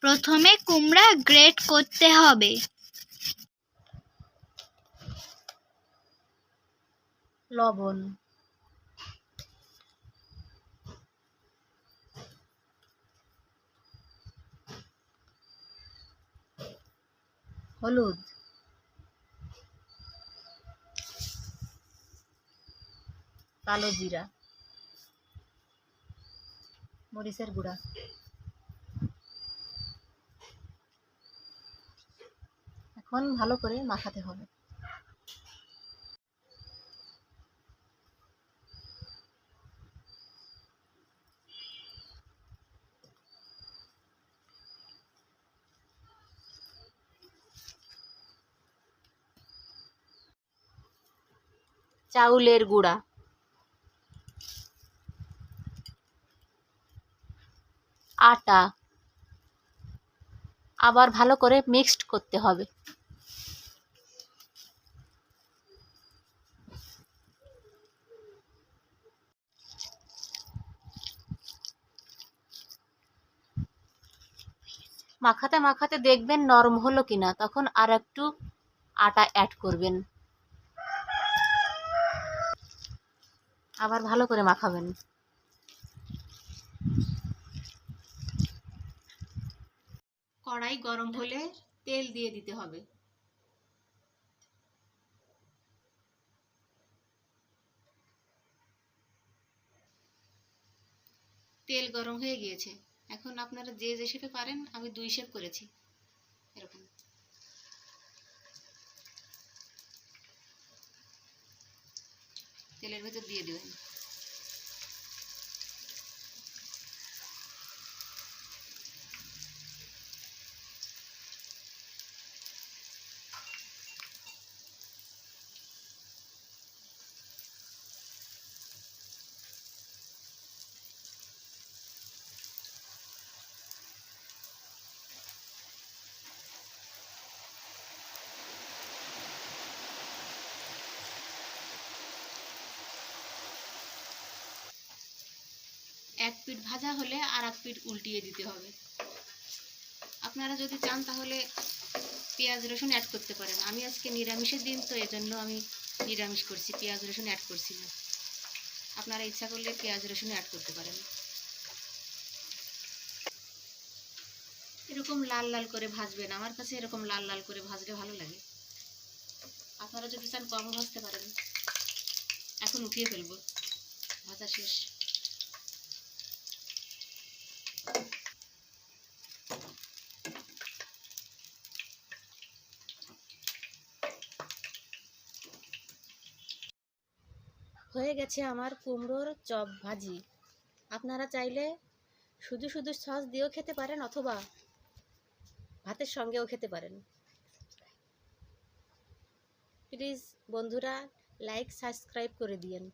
প্রথমে কুমড়া গ্রেট করতে হবে। লবণ। হলুদ। কালো জিরা। মরিচের গুঁড়া। এখন ভালো করে মাখাতে হবে। চাউলের গুঁড়া। আটা। আবার ভালো করে মিক্সড করতে হবে। মাখাতে মাখাতে দেখবেন নরম হলো কিনা, তখন আর একটু আটা অ্যাড করবেন। আবার ভালো করে মাখাবেন। কড়াই গরম হলে তেল দিয়ে দিতে হবে। তেল গরম হয়ে গিয়েছে। এখন আপনারা যে যে শেপে পারেন আমি দুই শেপ করেছি। এরকম। তেলের ভেতর দিয়ে দেবেন। এক পিঠ ভাজা হলে আর এক পিঠ উল্টিয়ে দিতে হবে। আপনারা যদি চান তাহলে পেঁয়াজ, রসুন অ্যাড করতে পারেন। আমি আজকে নিরামিষের দিন, তো এজন্য আমি নিরামিষ করছি, পেঁয়াজ, রসুন অ্যাড করছি না। আপনারা ইচ্ছা করলে পেঁয়াজ, রসুন অ্যাড করতে পারেন। এরকম লাল লাল করে ভাজবেন। আমার কাছে এরকম লাল লাল করে ভাজলে ভালো লাগে। আপনারা যদি চান কমও ভাজতে পারেন। এখন উঠিয়ে ফেলব। ভাজা শেষ। হয়ে গেছে আমার কুমড়োর চপ ভাজি। আপনারা চাইলে শুধু শুধু সস দিয়েও খেতে পারেন অথবা ভাতের সঙ্গেও খেতে পারেন। প্লিজ বন্ধুরা লাইক সাবস্ক্রাইব করে দিয়েন।